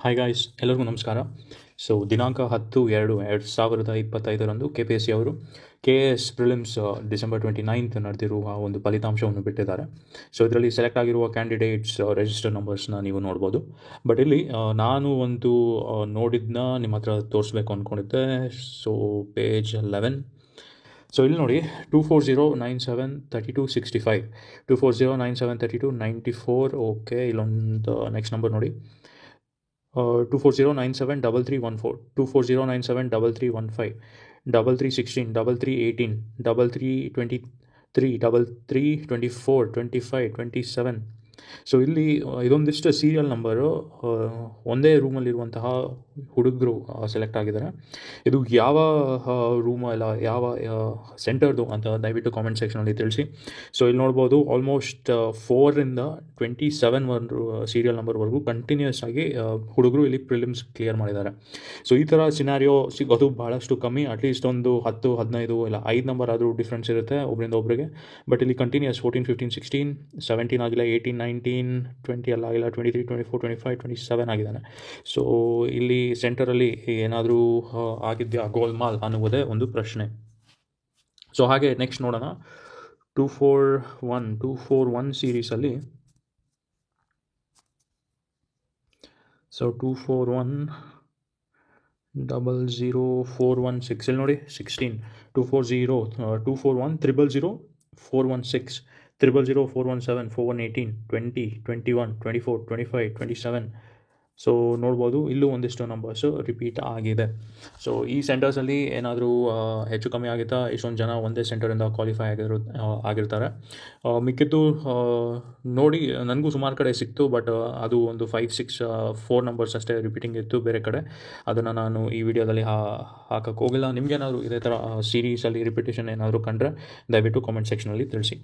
Hi guys ಎಲ್ಲರಿಗೂ ನಮಸ್ಕಾರ. So ದಿನಾಂಕ ಹತ್ತು ಎರಡು ಎರಡು ಸಾವಿರದ ಇಪ್ಪತ್ತೈದರಂದು ಕೆ ಪಿ ಎಸ್ ಸಿ ಅವರು K S prelims December twenty ninth ನಡೆದಿರುವ ಒಂದು ಫಲಿತಾಂಶವನ್ನು ಬಿಟ್ಟಿದ್ದಾರೆ. ಸೊ ಇದರಲ್ಲಿ ಸೆಲೆಕ್ಟ್ ಆಗಿರುವ ಕ್ಯಾಂಡಿಡೇಟ್ಸ್ ರಿಜಿಸ್ಟರ್ ನಂಬರ್ಸ್ನ ನೀವು ನೋಡ್ಬೋದು. ಬಟ್ ಇಲ್ಲಿ ನಾನು ಒಂದು ನೋಡಿದ್ದನ್ನ ನೋಡಿದ್ನ ನಿಮ್ಮ ಹತ್ರ ತೋರಿಸ್ಬೇಕು ಅಂದ್ಕೊಂಡಿದ್ದೆ ಸೊ ಪೇಜ್ ಲೆವೆನ್ ಸೊ ಇಲ್ಲಿ ನೋಡಿ two four zero nine seven thirty two sixty five two four zero nine seven thirty two ninety four okay ಇಲ್ಲೊಂದು ನೆಕ್ಸ್ಟ್ ನಂಬರ್ ನೋಡಿ. Uh, two four zero nine seven double three one four. Two four zero nine seven double three one five. Double three sixteen double three eighteen double three twenty three double three twenty four twenty five twenty seven so ಇಲ್ಲಿ ಇದೊಂದಿಷ್ಟು serial number ಒಂದೇ ರೂಮಲ್ಲಿರುವಂತಹ ಹುಡುಗರು select ಆಗಿದ್ದಾರೆ. ಇದು ಯಾವ ರೂಮ ಇಲ್ಲ ಯಾವ ಸೆಂಟರ್ದು ಅಂತ ದಯವಿಟ್ಟು ಕಾಮೆಂಟ್ ಸೆಕ್ಷನಲ್ಲಿ ತಿಳಿಸಿ. ಸೊ ಇಲ್ಲಿ ನೋಡ್ಬೋದು ಆಲ್ಮೋಸ್ಟ್ ಫೋರಿಂದ ಟ್ವೆಂಟಿ ಸೆವೆನ್ ಒನ್ ಸೀರಿಯಲ್ ನಂಬರ್ವರೆಗೂ ಕಂಟಿನ್ಯೂಸ್ ಆಗಿ ಹುಡುಗರು ಇಲ್ಲಿ ಪ್ರಿಲಿಮ್ಸ್ ಕ್ಲಿಯರ್ ಮಾಡಿದ್ದಾರೆ. ಸೊ ಈ ಥರ ಸಿನಾರಿಯೋ ಸಿಗೋದು ಭಾಳಷ್ಟು ಕಮ್ಮಿ ಅಟ್ಲೀಸ್ಟ್ ಒಂದು ಹತ್ತು, ಹದಿನೈದು, ಇಲ್ಲ ಐದು ನಂಬರ್ ಆದರೂ ಡಿಫ್ರೆನ್ಸ್ ಇರುತ್ತೆ ಒಬ್ಬರಿಂದ ಒಬ್ಬರಿಗೆ ಬಟ್ ಇಲ್ಲಿ continuous fourteen fifteen sixteen seventeen ಆಗಿಲ್ಲ ಏಯ್ಟೀನ್ ನೈನ್ಟೀನ್ ಟ್ವೆಂಟಿ ಎಲ್ಲ ಆಗಿಲ್ಲ twenty three twenty four twenty five twenty seven ಆಗಿದ್ದಾನೆ. ಸೊ ಇಲ್ಲಿ ಸೆಂಟರಲ್ಲಿ ಏನಾದರೂ ಆಗಿದೆಯಾ ಗೋಲ್ಮಾಲ್ ಅನ್ನುವುದೇ ಒಂದು ಪ್ರಶ್ನೆ. ಸೊ ಹಾಗೆ ನೆಕ್ಸ್ಟ್ ನೋಡೋಣ. Two four one two four one ಸೀರೀಸಲ್ಲಿ so two four one double zero four one six ಇಲ್ಲಿ ನೋಡಿ sixteen two four zero two four one triple zero four one six triple zero four one seven four one eighteen twenty twenty one twenty four twenty five twenty seven so ನೋಡ್ಬೋದು, ಇಲ್ಲೂ ಒಂದಿಷ್ಟು numbers repeat ಆಗಿದೆ. So ಈ ಸೆಂಟರ್ಸಲ್ಲಿ ಏನಾದರೂ ಹೆಚ್ಚು ಕಮ್ಮಿ ಆಗುತ್ತಾ? ಇಷ್ಟೊಂದು ಜನ ಒಂದೇ ಸೆಂಟರಿಂದ ಕ್ವಾಲಿಫೈ ಆಗಿರೋ ಆಗಿರ್ತಾರೆ. ಮಿಕ್ಕಿದ್ದು ನೋಡಿ, ನನಗೂ ಸುಮಾರು ಕಡೆ ಸಿಕ್ತು ಬಟ್ ಅದು ಒಂದು ಫೈವ್ ಸಿಕ್ಸ್ ಫೋರ್ ನಂಬರ್ಸ್ ಅಷ್ಟೇ ರಿಪೀಟಿಂಗ್ ಇತ್ತು ಬೇರೆ ಕಡೆ. ಅದನ್ನು ನಾನು ಈ ವಿಡಿಯೋದಲ್ಲಿ ಹಾಕಕ್ಕೆ ಹೋಗಿಲ್ಲ. ನಿಮಗೇನಾದರೂ ಇದೇ ಥರ ಸೀರೀಸಲ್ಲಿ ರಿಪಿಟೇಷನ್ ಏನಾದರೂ ಕಂಡ್ರೆ, ದಯವಿಟ್ಟು ಕಾಮೆಂಟ್ ಸೆಕ್ಷನಲ್ಲಿ ತಿಳಿಸಿ.